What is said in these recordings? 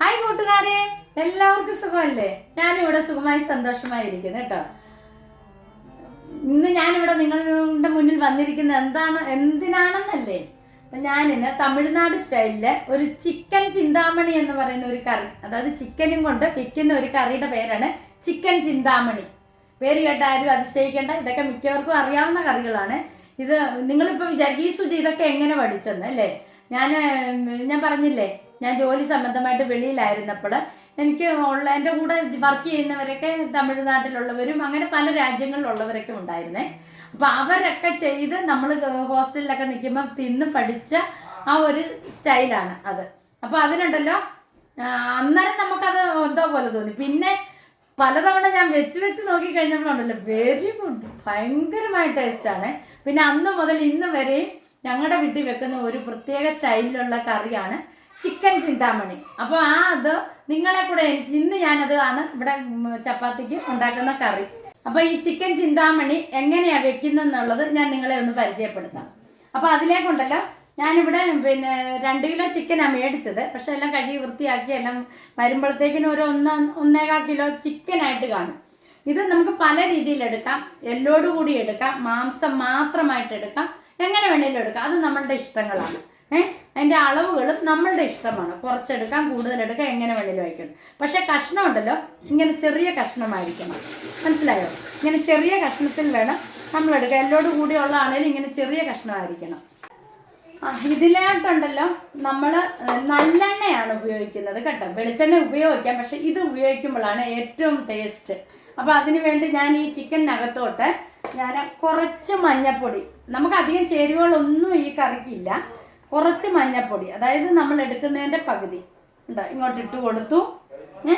Hi കൂട്ടുകാരെ എല്ലാവർക്കും സുഖമല്ലേ? ഞാനിവിടെ സുഖമായി സന്തോഷമായി ഇരിക്കുന്നു കേട്ടോ. ഇന്ന് ഞാനിവിടെ നിങ്ങളുടെ മുന്നിൽ വന്നിരിക്കുന്നത് എന്താണ് എന്തിനാണെന്നല്ലേ? അപ്പം ഞാനിന്ന് തമിഴ്നാട് സ്റ്റൈലിൽ ഒരു ചിക്കൻ ചിന്താമണി എന്ന് പറയുന്ന ഒരു കറി അതായത് ചിക്കനും കൊണ്ട് വെക്കുന്ന ഒരു കറിയുടെ പേരാണ് ചിക്കൻ ചിന്താമണി. പേര് കേട്ട ആരും അതിശയിക്കേണ്ട ഇതൊക്കെ മിക്കവർക്കും അറിയാവുന്ന കറികളാണ്. ഇത് നിങ്ങളിപ്പോൾ വിചാരിക്കും ഈ സുജി ഇതൊക്കെ എങ്ങനെ പഠിച്ചെന്ന് അല്ലേ? ഞാൻ ഞാൻ പറഞ്ഞില്ലേ ഞാൻ ജോലി സംബന്ധമായിട്ട് വെളിയിലായിരുന്നപ്പോൾ എനിക്ക് ഉള്ള എന്റെ കൂടെ വർക്ക് ചെയ്യുന്നവരൊക്കെ തമിഴ്നാട്ടിലുള്ളവരും അങ്ങനെ പല രാജ്യങ്ങളിലുള്ളവരൊക്കെ ഉണ്ടായിരുന്നേ. അപ്പോൾ അവരൊക്കെ ചെയ്ത് നമ്മൾ ഹോസ്റ്റലിലൊക്കെ നിൽക്കുമ്പോൾ തിന്ന് പഠിച്ച ആ ഒരു സ്റ്റൈലാണ് അത്. അപ്പോൾ അതിനുണ്ടല്ലോ അന്നേരം നമുക്കത് എന്തോ പോലെ തോന്നി. പിന്നെ പലതവണ ഞാൻ വെച്ച് വെച്ച് നോക്കി കഴിഞ്ഞപ്പോഴുണ്ടല്ലോ വെരി ഗുഡ് ഭയങ്കരമായ ടേസ്റ്റാണ് പിന്നെ അന്ന് മുതൽ ഇന്ന് വരെയും ഞങ്ങളുടെ വീട്ടിൽ വെക്കുന്ന ഒരു പ്രത്യേക സ്റ്റൈലിലുള്ള കറിയാണ് ചിക്കൻ ചിന്താമണി. അപ്പോൾ ആ അത് നിങ്ങളെ കൂടെ ഇന്ന് ഞാനത് ആണ് ഇവിടെ ചപ്പാത്തിക്ക് ഉണ്ടാക്കുന്ന കറി. അപ്പോൾ ഈ ചിക്കൻ ചിന്താമണി എങ്ങനെയാണ് വെക്കുന്നതെന്നുള്ളത് ഞാൻ നിങ്ങളെ ഒന്ന് പരിചയപ്പെടുത്താം. അപ്പോൾ അതിലേക്കുണ്ടല്ലോ ഞാനിവിടെ പിന്നെ രണ്ട് കിലോ ചിക്കനാണ് മേടിച്ചത്. പക്ഷെ എല്ലാം കഴുകി വൃത്തിയാക്കി എല്ലാം വരുമ്പോഴത്തേക്കിനും ഒരു ഒന്ന് ഒന്നേകാൽ കിലോ ചിക്കനായിട്ട് കാണും. ഇത് നമുക്ക് പല രീതിയിൽ എടുക്കാം. എല്ലോട് കൂടി എടുക്കാം. മാംസം മാത്രമായിട്ട് എടുക്കാം. എങ്ങനെ വേണേലും എടുക്കാം. അത് നമ്മളുടെ ഇഷ്ടങ്ങളാണ്. ഏഹ് അതിന്റെ അളവുകളും നമ്മളുടെ ഇഷ്ടമാണ്. കുറച്ചെടുക്കാം കൂടുതലെടുക്കാം എങ്ങനെ വേണേലും വയ്ക്കണം പക്ഷേ കഷ്ണം ഉണ്ടല്ലോ ഇങ്ങനെ ചെറിയ കഷ്ണമായിരിക്കണം. മനസ്സിലായോ? ഇങ്ങനെ ചെറിയ കഷ്ണത്തിൽ വേണം നമ്മൾ എടുക്കുക എല്ലോട് കൂടിയുള്ളതാണേലും ഇങ്ങനെ ചെറിയ കഷ്ണമായിരിക്കണം. ഇതിലായിട്ടുണ്ടല്ലോ നമ്മൾ നല്ലെണ്ണയാണ് ഉപയോഗിക്കുന്നത് കേട്ടോ. വെളിച്ചെണ്ണ ഉപയോഗിക്കാം പക്ഷെ ഇത് ഉപയോഗിക്കുമ്പോഴാണ് ഏറ്റവും ടേസ്റ്റ്. അപ്പോൾ അതിന് വേണ്ടി ഞാൻ ഈ ചിക്കനകത്തോട്ട് ഞാൻ കുറച്ച് മഞ്ഞപ്പൊടി. നമുക്ക് അധികം ചേരുവകളൊന്നും ഈ കറിക്കില്ല. കുറച്ച് മഞ്ഞപ്പൊടി അതായത് നമ്മൾ എടുക്കുന്നതിന്റെ പകുതി. ഉണ്ടോ ഇങ്ങോട്ട് ഇട്ട് കൊടുത്തു. ഏ?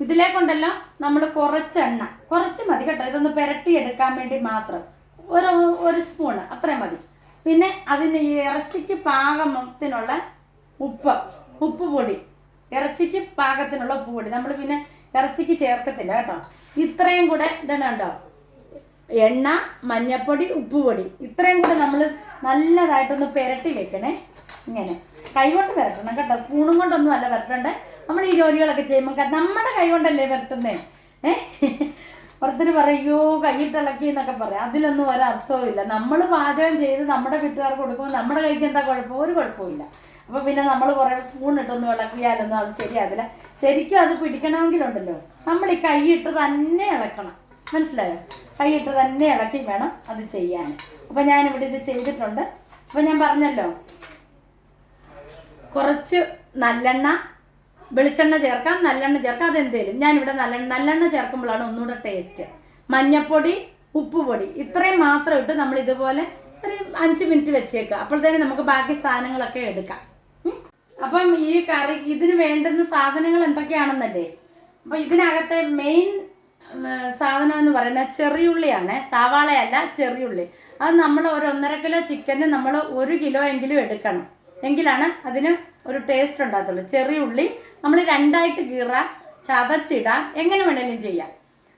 ഇതിലേക്കുണ്ടല്ലോ നമ്മൾ കുറച്ച് എണ്ണ. കുറച്ച് മതി കേട്ടോ. ഇതൊന്ന് പുരട്ടി എടുക്കാൻ വേണ്ടി മാത്രം. ഒരു ഒരു സ്പൂണ് അത്രയും മതി. പിന്നെ അതിന് ഈ ഇറച്ചിക്ക് പാകത്തിനുള്ള ഉപ്പ് ഉപ്പ് പൊടി. ഇറച്ചിക്ക് പാകത്തിനുള്ള ഉപ്പ് പൊടി. നമ്മൾ പിന്നെ ഇറച്ചിക്ക് ചേർക്കത്തില്ല കേട്ടോ. ഇത്രയും കൂടെ ഇതാണ് കണ്ടോ? എണ്ണ മഞ്ഞപ്പൊടി ഉപ്പുപൊടി. ഇത്രയും കൂടെ നമ്മൾ നല്ലതായിട്ടൊന്ന് പുരട്ടി വെക്കണേ. ഇങ്ങനെ. കൈകൊണ്ട് പുരട്ടണം കേട്ടോ. സ്പൂണും കൊണ്ടൊന്നും അല്ല പുരട്ടണ്ടേ. നമ്മൾ ഈ ജോലികളൊക്കെ ചെയ്യുമ്പോൾ നമ്മുടെ കൈ കൊണ്ടല്ലേ പുരട്ടുന്നേ? ഏഹ് ഓരോരുത്തർ പറയോ കൈയിട്ടിളക്കി എന്നൊക്കെ പറയാം. അതിലൊന്നും ഒരർത്ഥവും ഇല്ല. നമ്മൾ പാചകം ചെയ്ത് നമ്മുടെ വീട്ടുകാർക്ക് കൊടുക്കുമ്പോൾ നമ്മുടെ കൈക്ക് എന്താ കുഴപ്പം? ഒരു കുഴപ്പമില്ല അപ്പോൾ പിന്നെ നമ്മൾ കുറേ സ്പൂൺ ഇട്ടൊന്ന് ഇളക്കിയാലൊന്നും അത് ശരിയാവില്ല. ശരിക്കും അത് പിടിക്കണമെങ്കിലുണ്ടല്ലോ. നമ്മൾ ഈ കൈയിട്ട് തന്നെ ഇളക്കണം. മനസ്സിലായോ? കൈയിട്ട് തന്നെ ഇളക്കി വേണം അത് ചെയ്യാൻ. അപ്പം ഞാനിവിടെ ഇത് ചെയ്തിട്ടുണ്ട്. അപ്പം ഞാൻ പറഞ്ഞല്ലോ. കുറച്ച് നല്ലെണ്ണ വെളിച്ചെണ്ണ ചേർക്കാം നല്ലെണ്ണ ചേർക്കാം അതെന്തേലും. ഞാനിവിടെ നല്ലെണ്ണ നല്ലെണ്ണ ചേർക്കുമ്പോഴാണ് ഒന്നുകൂടെ ടേസ്റ്റ്. മഞ്ഞപ്പൊടി ഉപ്പുപൊടി ഇത്രയും മാത്രം ഇട്ട് നമ്മൾ ഇതുപോലെ ഒരു അഞ്ച് മിനിറ്റ് വെച്ചേക്കുക. അപ്പോഴത്തേനും നമുക്ക് ബാക്കി സാധനങ്ങളൊക്കെ എടുക്കാം. അപ്പം ഈ കറി ഇതിന് വേണ്ടുന്ന സാധനങ്ങൾ എന്തൊക്കെയാണെന്നല്ലേ? അപ്പം ഇതിനകത്തെ മെയിൻ സാധനം എന്ന് പറയുന്നത് ചെറിയുള്ളിയാണ്. സവാളയല്ല ചെറിയുള്ളി. അത് നമ്മൾ ഒരു ഒന്നര കിലോ ചിക്കന് നമ്മൾ ഒരു കിലോ എങ്കിലും എടുക്കണം. എങ്കിലാണ് അതിന് ഒരു ടേസ്റ്റ് ഉണ്ടാകത്തുള്ളൂ. ചെറിയ ഉള്ളി നമ്മൾ രണ്ടായിട്ട് കീറ ചതച്ചിടാം എങ്ങനെ വേണമെങ്കിലും ചെയ്യാം.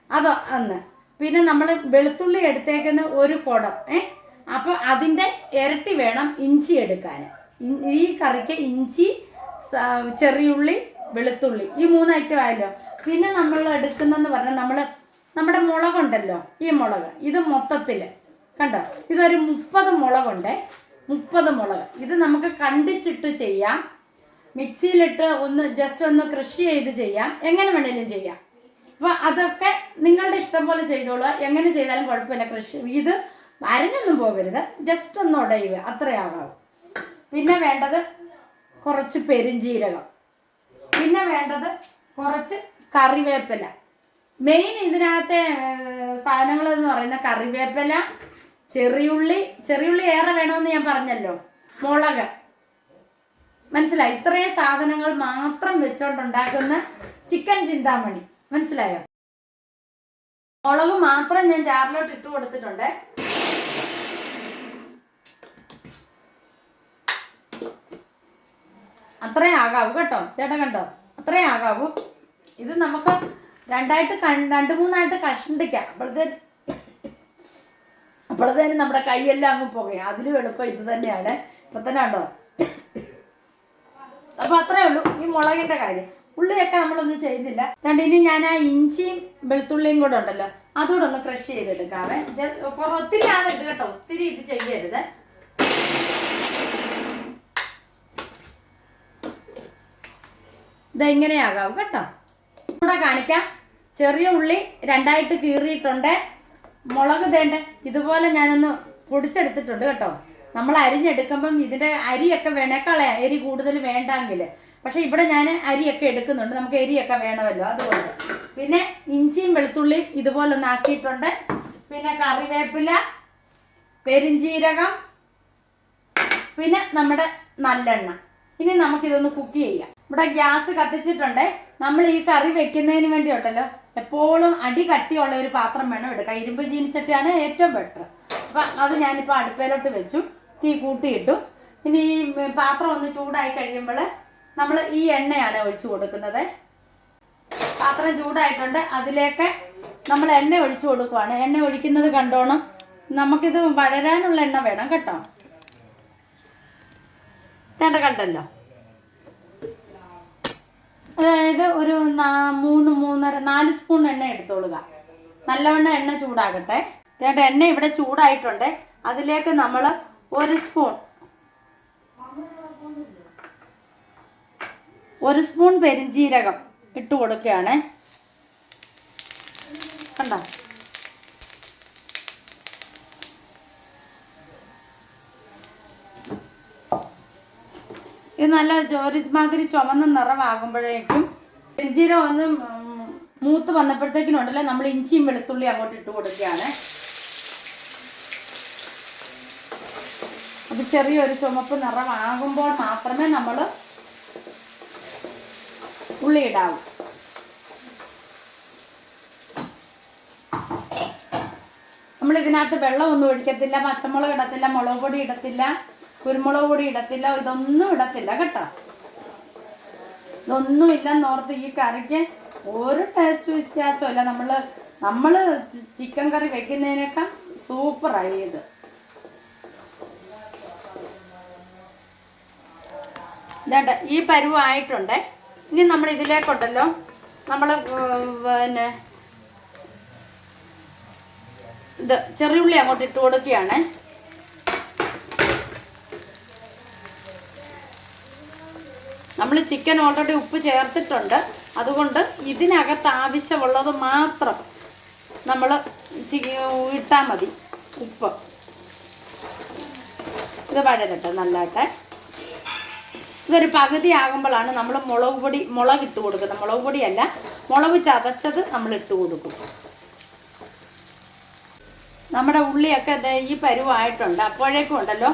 അതോ അന്ന്. പിന്നെ നമ്മൾ വെളുത്തുള്ളി എടുത്തേക്കുന്ന ഒരു കുടം ഏ? അപ്പോൾ അതിന്റെ ഇരട്ടി വേണം ഇഞ്ചി എടുക്കാൻ. ഈ കറിക്ക് ഇഞ്ചി ചെറിയുള്ളി വെളുത്തുള്ളി ഈ മൂന്ന് ഐറ്റം ആയല്ലോ. പിന്നെ നമ്മൾ എടുക്കുന്നെന്ന് പറഞ്ഞാൽ നമ്മൾ നമ്മുടെ മുളകുണ്ടല്ലോ ഈ മുളക്. ഇത് മൊത്തത്തിൽ കണ്ടോ? ഇതൊരു മുപ്പത് മുളകുണ്ട്. മുപ്പത് മുളക്. ഇത് നമുക്ക് കണ്ടിച്ചിട്ട് ചെയ്യാം. മിക്സിയിലിട്ട് ഒന്ന് ജസ്റ്റ് ഒന്ന് കൃഷി ചെയ്ത് ചെയ്യാം. എങ്ങനെ വേണേലും ചെയ്യാം. അപ്പോൾ അതൊക്കെ നിങ്ങളുടെ ഇഷ്ടം പോലെ ചെയ്തോളൂ. എങ്ങനെ ചെയ്താലും കുഴപ്പമില്ല. കൃഷി ഇത് അരഞ്ഞൊന്നും പോകരുത്. ജസ്റ്റ് ഒന്ന് ഉടയുക. അത്രയാകാവും പിന്നെ വേണ്ടത് കുറച്ച് പെരിഞ്ജീരകം പിന്നെ വേണ്ടത് കുറച്ച് കറിവേപ്പില. മെയിൻ ഇതിനകത്തെ സാധനങ്ങൾ എന്ന് പറയുന്ന കറിവേപ്പില ചെറിയുള്ളി ചെറിയുള്ളി ഏറെ വേണമെന്ന് ഞാൻ പറഞ്ഞല്ലോ മുളക്. മനസ്സിലായി? ഇത്രയും സാധനങ്ങൾ മാത്രം വെച്ചോണ്ടുണ്ടാക്കുന്ന ചിക്കൻ ചിന്താമണി. മനസ്സിലായോ? മുളക് മാത്രം ഞാൻ ജാറിലോട്ട് ഇട്ട് കൊടുത്തിട്ടുണ്ട്. അത്രേ ആകാവൂ കേട്ടോ. ചേട്ടൻ കണ്ടോ? അത്രേ ആകാവൂ. ഇത് നമുക്ക് രണ്ടായിട്ട് രണ്ട് മൂന്നായിട്ട് കഷ്ണിക്കാം. അപ്പോഴത്തേന് അപ്പോഴത്തേന് നമ്മുടെ കൈയെല്ലാം അങ്ങ് പോകുകയും അതിലും എളുപ്പം ഇത് തന്നെയാണ്. ഇപ്പൊ തന്നെ ഉണ്ടോ അപ്പോൾ അത്രേ ഉള്ളൂ. ഈ മുളകിന്റെ കാര്യം. ഉള്ളിയൊക്കെ നമ്മളൊന്നും ചെയ്യുന്നില്ല. കണ്ട് ഇനി ഞാൻ ആ ഇഞ്ചിയും വെളുത്തുള്ളിയും കൂടെ ഉണ്ടല്ലോ അതുകൂടെ ഒന്ന് ക്രഷ് ചെയ്തെടുക്കാമേ ഒത്തിരി ആവരുത് കേട്ടോ. ഒത്തിരി ഇത് ചെയ്യരുത്. ഇതെങ്ങനെയാകാവും കേട്ടോ? കൂടെ കാണിക്കാം. ചെറിയ ഉള്ളി രണ്ടായിട്ട് കീറിയിട്ടുണ്ട്. മുളക് തേണ്ട ഇതുപോലെ ഞാനൊന്ന് പൊടിച്ചെടുത്തിട്ടുണ്ട് കേട്ടോ. നമ്മൾ അരിഞ്ഞെടുക്കുമ്പം ഇതിന്റെ അരിയൊക്കെ വേണേ അരി കൂടുതൽ വേണ്ടെങ്കിൽ. പക്ഷെ ഇവിടെ ഞാൻ അരിയൊക്കെ എടുക്കുന്നുണ്ട്. നമുക്ക് എരിയൊക്കെ വേണമല്ലോ അതുകൊണ്ട്. പിന്നെ ഇഞ്ചിയും വെളുത്തുള്ളിയും ഇതുപോലെ ഒന്ന് ആക്കിയിട്ടുണ്ട്. പിന്നെ കറിവേപ്പില പെരിഞ്ചീരകം പിന്നെ നമ്മുടെ നല്ലെണ്ണ. ഇനി നമുക്കിതൊന്ന് കുക്ക് ചെയ്യാം. ഇവിടെ ഗ്യാസ് കത്തിച്ചിട്ടുണ്ട്. നമ്മൾ ഈ കറി വെക്കുന്നതിന് വേണ്ടി ഉണ്ടല്ലോ. എപ്പോഴും അടി കട്ടിയുള്ള ഒരു പാത്രം വേണം എടുക്കാം ഇരുമ്പ് ചീനിച്ചട്ടിയാണ് ഏറ്റവും ബെറ്റർ അപ്പം അത് ഞാനിപ്പോൾ അടുപ്പയിലോട്ട് വെച്ചു. തീ കൂട്ടിയിട്ടു. ഇനി ഈ പാത്രം ഒന്ന് ചൂടായി കഴിയുമ്പോൾ നമ്മൾ ഈ എണ്ണയാണ് ഒഴിച്ചു കൊടുക്കുന്നത്. പാത്രം ചൂടായിട്ടുണ്ട്. അതിലേക്ക് നമ്മൾ എണ്ണ ഒഴിച്ചു കൊടുക്കുവാണ്. എണ്ണ ഒഴിക്കുന്നത് കണ്ടോണം. നമുക്കിത് വളരാനുള്ള എണ്ണ വേണം കേട്ടോ. തേണ്ട കണ്ടല്ലോ. അതായത് ഒരു മൂന്ന് മൂന്നര നാല് സ്പൂൺ എണ്ണ എടുത്തോളുക. നല്ലവണ്ണം എണ്ണ ചൂടാകട്ടെ. ചേട്ടാ എണ്ണ ഇവിടെ ചൂടായിട്ടുണ്ട്. അതിലേക്ക് നമ്മൾ ഒരു സ്പൂൺ ഒരു സ്പൂൺ പെരിഞ്ജീരകം ഇട്ട് കൊടുക്കുകയാണ്. കണ്ടോ? ഇത് നല്ല ചൊ- ഒരുമാതിരി ചുമന്ന നിറമാകുമ്പോഴേക്കും പെരിഞ്ജീരകം ഒന്ന് മൂത്ത് വന്നപ്പോഴത്തേക്കിനും ഉണ്ടല്ലോ നമ്മൾ ഇഞ്ചിയും വെളുത്തുള്ളി അങ്ങോട്ട് ഇട്ട് കൊടുക്കുകയാണ്. അത് ചെറിയൊരു ചുമപ്പ് നിറമാകുമ്പോൾ മാത്രമേ നമ്മൾ ഉള്ളി ഇടാവൂ. നമ്മൾ ഇതിനകത്ത് വെള്ളമൊന്നും ഒഴിക്കത്തില്ല പച്ചമുളക് ഇടത്തില്ല മുളക് പൊടി ഇടത്തില്ല. കുരുമുളക് പൊടി ഇടത്തില്ല ഇതൊന്നും ഇടത്തില്ല കേട്ടോ. ഇതൊന്നും ഇല്ലെന്നോർത്ത് ഈ കറിക്ക് ഒരു ടേസ്റ്റ് വ്യത്യാസമില്ല നമ്മൾ നമ്മൾ ചിക്കൻ കറി വെക്കുന്നതിനേക്കാൾ സൂപ്പറായി ഇത്. ഇതേണ്ട ഈ പരുവായിട്ടുണ്ട് ഇനി നമ്മൾ ഇതിലേക്കുണ്ടല്ലോ. നമ്മൾ പിന്നെ ഇത് ചെറിയുള്ളി അങ്ങോട്ട് ഇട്ട് കൊടുക്കുകയാണ്. നമ്മൾ ചിക്കൻ ഓൾറെഡി ഉപ്പ് ചേർത്തിട്ടുണ്ട്. അതുകൊണ്ട് ഇതിനകത്ത് ആവശ്യമുള്ളത് മാത്രം നമ്മൾ ഇട്ടാൽ മതി ഉപ്പ്. ഇത് വഴരട്ടെ നല്ലതായിട്ട് ഇതൊരു പകുതി ആകുമ്പോഴാണ് നമ്മൾ മുളക് പൊടി മുളക് ഇട്ട് കൊടുക്കുന്നത്. മുളക് പൊടിയല്ല മുളക് ചതച്ചത് നമ്മൾ ഇട്ട് കൊടുക്കും. നമ്മുടെ ഉള്ളിയൊക്കെ ഈ പരുവായിട്ടുണ്ട്. അപ്പോഴേക്കും ഉണ്ടല്ലോ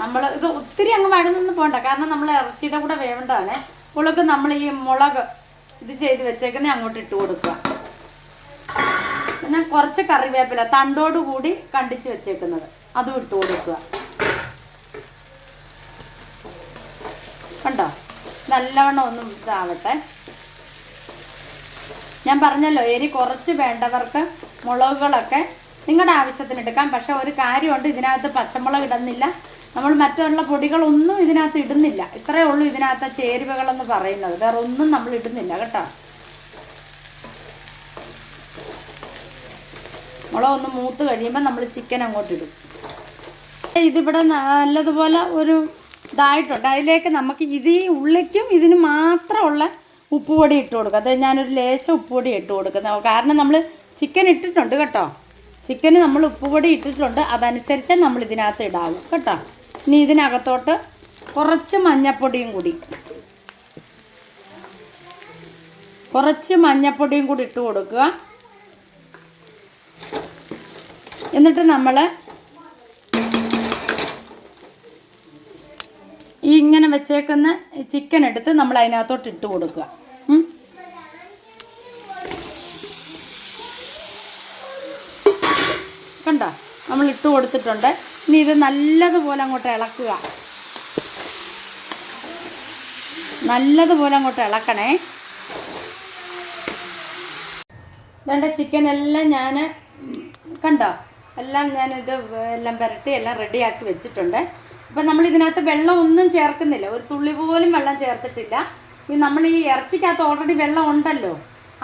നമ്മൾ ഇത് ഒത്തിരി അങ്ങ് വഴന്നൊന്നും പോകണ്ട കാരണം നമ്മൾ ഇറച്ചിയുടെ കൂടെ വേവേണ്ടതാണ്. മുളക് നമ്മൾ ഈ മുളക് ഇത് ചെയ്ത് വെച്ചേക്കുന്നത് അങ്ങോട്ട് ഇട്ട് കൊടുക്കുക. പിന്നെ കുറച്ച് കറിവേപ്പില തണ്ടോട് കൂടി കണ്ടിച്ച് വെച്ചേക്കുന്നത്. അതും ഇട്ട് കൊടുക്കുക. കണ്ടോ? നല്ലവണ്ണം ഒന്നും ഇതാവട്ടെ. ഞാൻ പറഞ്ഞല്ലോ എരി കുറച്ച് വേണ്ടവർക്ക് മുളകുകളൊക്കെ നിങ്ങളുടെ ആവശ്യത്തിന് എടുക്കാം. പക്ഷെ ഒരു കാര്യമുണ്ട് ഇതിനകത്ത് പച്ചമുളക് ഇടുന്നില്ല. നമ്മൾ മറ്റുള്ള പൊടികളൊന്നും ഇതിനകത്ത് ഇടുന്നില്ല. ഇത്രയേ ഉള്ളൂ ഇതിനകത്ത് ചേരുവകളെന്ന് പറയുന്നത്. വേറെ ഒന്നും നമ്മൾ ഇടുന്നില്ല കേട്ടോ. മുളക് ഒന്ന് മൂത്ത് കഴിയുമ്പോൾ നമ്മൾ ചിക്കൻ അങ്ങോട്ട് ഇടും. ഇതിവിടെ നല്ലതുപോലെ ഒരു ഇതായിട്ടുണ്ട്. അതിലേക്ക് നമുക്ക് ഇത് ഉള്ളിക്കും ഇതിന് മാത്രമുള്ള ഉപ്പുപൊടി ഇട്ട് കൊടുക്കുക അത് ഞാനൊരു ലേശം ഉപ്പുപൊടി ഇട്ട് കൊടുക്കുന്നത് കാരണം നമ്മൾ ചിക്കൻ ഇട്ടിട്ടുണ്ട് കേട്ടോ. ചിക്കന് നമ്മൾ ഉപ്പുപൊടി ഇട്ടിട്ടുണ്ട്. അതനുസരിച്ച് നമ്മൾ ഇതിനകത്ത് ഇടാവും കേട്ടോ. ഇനി ഇതിനകത്തോട്ട് കുറച്ച് മഞ്ഞപ്പൊടിയും കൂടി. കുറച്ച് മഞ്ഞപ്പൊടിയും കൂടി ഇട്ട് കൊടുക്കുക. എന്നിട്ട് നമ്മൾ ഈ ഇങ്ങനെ വെച്ചേക്കുന്ന ചിക്കൻ എടുത്ത് നമ്മൾ അതിനകത്തോട്ട് ഇട്ട് കൊടുക്കുക. കണ്ട? നമ്മൾ ഇട്ട് കൊടുത്തിട്ടുണ്ട്. ഇനി ഇത് നല്ലതുപോലെ അങ്ങോട്ട് ഇളക്കുക. നല്ലതുപോലെ അങ്ങോട്ട് ഇളക്കണേ. ഇതേണ്ട ചിക്കൻ എല്ലാം ഞാൻ കണ്ടോ? എല്ലാം ഞാനിത് എല്ലാം പുരട്ടി എല്ലാം റെഡിയാക്കി വെച്ചിട്ടുണ്ട്. അപ്പം നമ്മൾ ഇതിനകത്ത് വെള്ളം ഒന്നും ചേർക്കുന്നില്ല. ഒരു തുള്ളി പോലും വെള്ളം ചേർത്തിട്ടില്ല. ഈ നമ്മൾ ഈ ഇറച്ചിക്കകത്ത് ഓൾറെഡി വെള്ളം ഉണ്ടല്ലോ.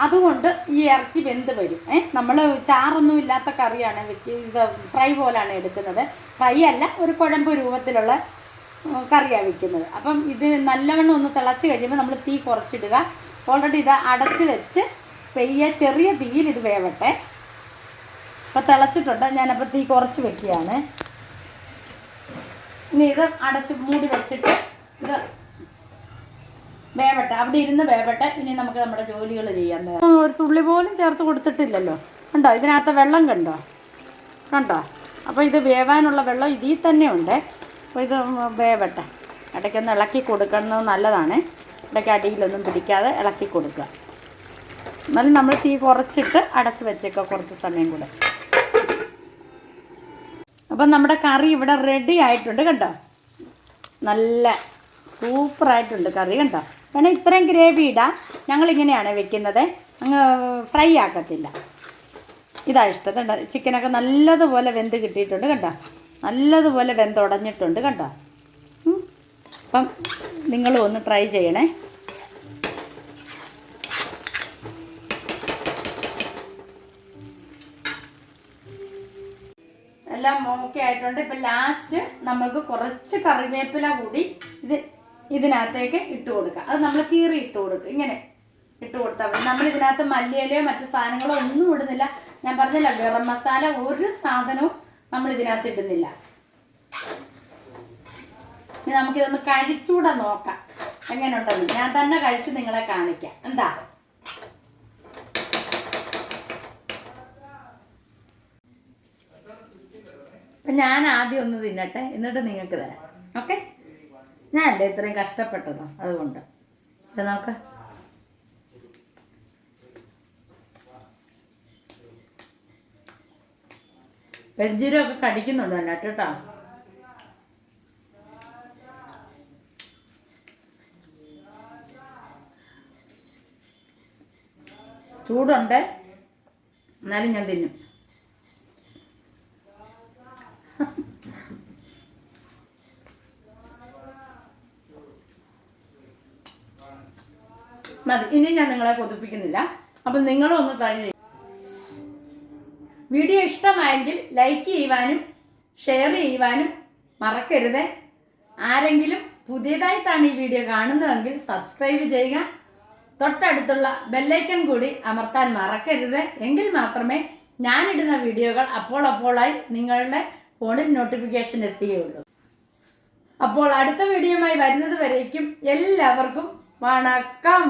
അതുകൊണ്ട് ഈ ഇറച്ചി വെന്ത് വരും. ഏ നമ്മൾ ചാറൊന്നും ഇല്ലാത്ത കറിയാണ് വെക്ക് ഇത് ഫ്രൈ പോലാണ് എടുക്കുന്നത്. ഫ്രൈ അല്ല ഒരു കുഴമ്പ് രൂപത്തിലുള്ള കറിയാണ് വെക്കുന്നത്. അപ്പം ഇത് നല്ലവണ്ണം ഒന്ന് തിളച്ച് കഴിയുമ്പോൾ നമ്മൾ തീ കുറച്ചിടുക. ഓൾറെഡി ഇത് അടച്ച് വെച്ച് പെയ്യ ചെറിയ തീയിൽ ഇത് വേവട്ടെ. അപ്പോൾ തിളച്ചിട്ടുണ്ട് ഞാനപ്പോൾ തീ കുറച്ച് വെക്കുകയാണ്. ഇനി ഇത് അടച്ച് മൂടി വെച്ചിട്ട് ഇത് വേവട്ടെ അവിടെ ഇരുന്ന് വേവട്ടെ ഇനി നമുക്ക് നമ്മുടെ ജോലികൾ ചെയ്യാൻ ഒരു തുള്ളി പോലും ചേർത്ത് കൊടുത്തിട്ടില്ലല്ലോ. കണ്ടോ ഇതിനകത്ത് വെള്ളം കണ്ടോ? കണ്ടോ? അപ്പോൾ ഇത് വേവാനുള്ള വെള്ളം ഇതിൽ തന്നെ ഉണ്ട് അപ്പോൾ ഇത് വേവട്ടെ. ഇടയ്ക്കൊന്ന് ഇളക്കി കൊടുക്കുന്നത് നല്ലതാണ്. ഇടയ്ക്ക് അടിയിലൊന്നും പിടിക്കാതെ ഇളക്കി കൊടുക്കുക. എന്നാലും നമ്മൾ തീ കുറച്ചിട്ട് അടച്ച് വെച്ചേക്കുക കുറച്ച് സമയം കൂടെ. അപ്പം നമ്മുടെ കറി ഇവിടെ റെഡി ആയിട്ടുണ്ട് കേട്ടോ നല്ല സൂപ്പറായിട്ടുണ്ട് കറി കണ്ടോ? വേണേൽ ഇത്രയും ഗ്രേവി ഇടാം ഞങ്ങളിങ്ങനെയാണ് വെക്കുന്നത്. അങ്ങ് ഫ്രൈ ആക്കത്തില്ല. ഇതാ ഇഷ്ടം. കണ്ടോ? ചിക്കനൊക്കെ നല്ലതുപോലെ വെന്ത് കിട്ടിയിട്ടുണ്ട് കണ്ടോ? നല്ലതുപോലെ വെന്തുടഞ്ഞിട്ടുണ്ട് കണ്ടോ. അപ്പം നിങ്ങളും ഒന്ന് ട്രൈ ചെയ്യണേ. എല്ലാം ഓക്കെ ആയിട്ടുണ്ട്. ഇപ്പം ലാസ്റ്റ് നമുക്ക് കുറച്ച് കറിവേപ്പില കൂടി ഇത് ഇതിനകത്തേക്ക് ഇട്ട് കൊടുക്കുക. അത് നമ്മൾ കീറി ഇട്ട് കൊടുക്കുക ഇങ്ങനെ ഇട്ട് കൊടുത്താൽ മതി. നമ്മൾ ഇതിനകത്ത് മല്ലിയിലയോ മറ്റു സാധനങ്ങളോ ഒന്നും ഇടുന്നില്ല. ഞാൻ പറഞ്ഞില്ല ഗരം മസാല ഒരു സാധനവും നമ്മൾ ഇതിനകത്ത് ഇടുന്നില്ല നമുക്കിതൊന്ന് കഴിച്ചുകൂടെ നോക്കാം. എങ്ങനെയുണ്ടെന്ന്. ഞാൻ തന്നെ കഴിച്ച് നിങ്ങളെ കാണിക്കാം. എന്താ? ഞാൻ ആദ്യം ഒന്ന് തിന്നട്ടെ. എന്നിട്ട് നിങ്ങൾക്ക് തരാം. ഓക്കെ? ഞാനല്ലേ ഇത്രയും കഷ്ടപ്പെട്ടതോ? അതുകൊണ്ട്. നോക്ക്. പെരിഞ്ചീരമൊക്കെ കടിക്കുന്നുണ്ട് തന്നെ കേട്ടോ? ചൂടുണ്ട്? എന്നാലും ഞാൻ തിന്നും. മതി. ഇനി ഞാൻ നിങ്ങളെ കൊതിപ്പിക്കുന്നില്ല. അപ്പം നിങ്ങളും ഒന്ന് ട്രൈ ചെയ്യും. വീഡിയോ ഇഷ്ടമായെങ്കിൽ ലൈക്ക് ചെയ്യുവാനും ഷെയർ ചെയ്യുവാനും മറക്കരുത്. ആരെങ്കിലും പുതിയതായിട്ടാണ് ഈ വീഡിയോ കാണുന്നതെങ്കിൽ സബ്സ്ക്രൈബ് ചെയ്യുക. തൊട്ടടുത്തുള്ള ബെല്ലൈക്കൺ കൂടി അമർത്താൻ മറക്കരുത്. എങ്കിൽ മാത്രമേ ഞാനിടുന്ന വീഡിയോകൾ അപ്പോൾ അപ്പോളായി നിങ്ങളുടെ ഫോണിൽ നോട്ടിഫിക്കേഷൻ എത്തുകയുള്ളൂ. അപ്പോൾ അടുത്ത വീഡിയോയുമായി വരുന്നത് വരേക്കും എല്ലാവർക്കും വണക്കം.